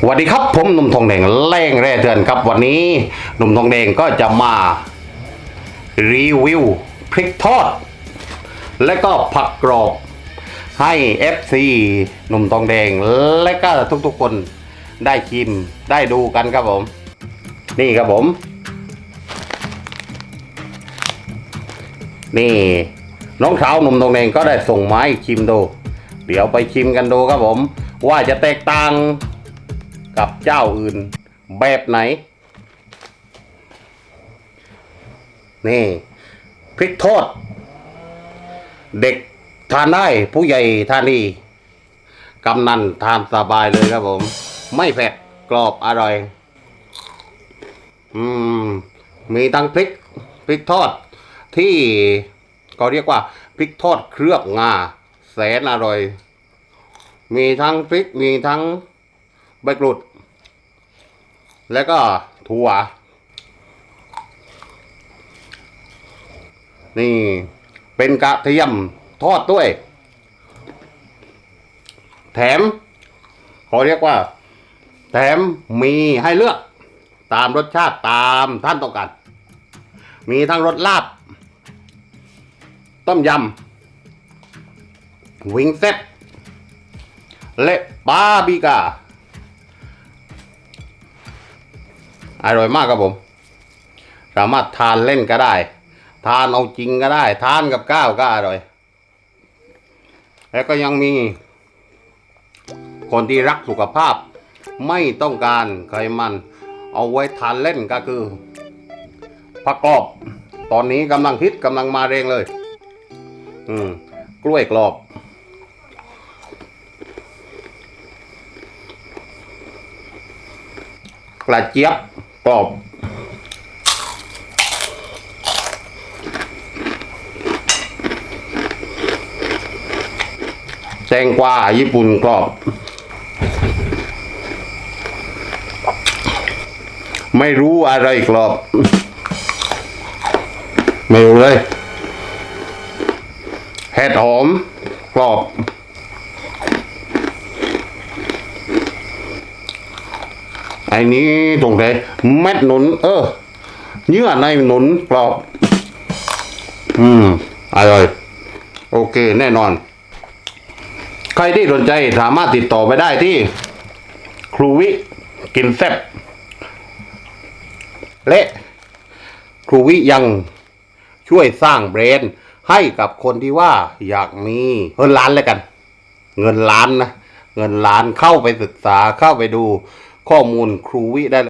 สวัสดีครับผมนุ่มทองแดงแร่งแร่เถื่อนครับวันนี้นุ่มทองแดงก็จะมารีวิวพริกทอด และก็ผักกรอบให้ FC หนุ่มทองแดงและก็ทุกๆคนได้ชิมได้ดูกันครับผม นี่ครับผม นี่น้องสาวหนุ่มทองแดงก็ได้ส่งไม้ชิมดู เดี๋ยวไปชิมกันดูครับผม ว่าจะแตกต่าง กับเจ้าอื่นแบบไหน นี่พริกทอด เด็กทานได้ผู้ใหญ่ทานดีกำนันทานสบายเลยครับผม ไม่เผ็ดกรอบอร่อย อืม มีทั้งพริกพริกทอด ที่ก็เรียกว่าพริกทอดเคลือบงาแสนอร่อย มีทั้งพริกมีทั้งใบกรูด แล้วก็ถั่ว นี่เป็นกระเทียมทอดด้วย แถมเขาเรียกว่า แถมมีให้เลือก ตามรสชาติตามท่านต้องการ มีทั้งรสลาบ ต้มยำ วิงเซ็ตและบาร์บีกา อร่อยมากครับผม สามารถทานเล่นก็ได้ ทานเอาจริงก็ได้ ทานกับข้าวก็อร่อย แล้วก็ยังมี คนที่รักสุขภาพ ไม่ต้องการไขมัน เอาไว้ทานเล่นก็คือผักกรอบ ตอนนี้กำลังฮิตกำลังมาแรงเลย อืม กล้วยกรอบกระเจี๊ยบ กรอบแตงกวาญี่ปุ่นกรอบ ไม่รู้อะไรกรอบ ไม่รู้เลยเห็ดหอมกรอบ ไอ้นี้ตรงไหนเม็ดหนุน เออ เนื้อในหนุนกรอบ อืมอร่อย โอเค แน่นอน ใครที่สนใจสามารถติดต่อไปได้ที่ ครูวิ กินแซบและครูวิยังช่วยสร้างแบรนด์ให้กับคนที่ว่าอยากมีเงินล้านแล้วกัน เงินล้านนะ เงินล้านเข้าไปศึกษาเข้าไปดู ข้อมูลครูวิได้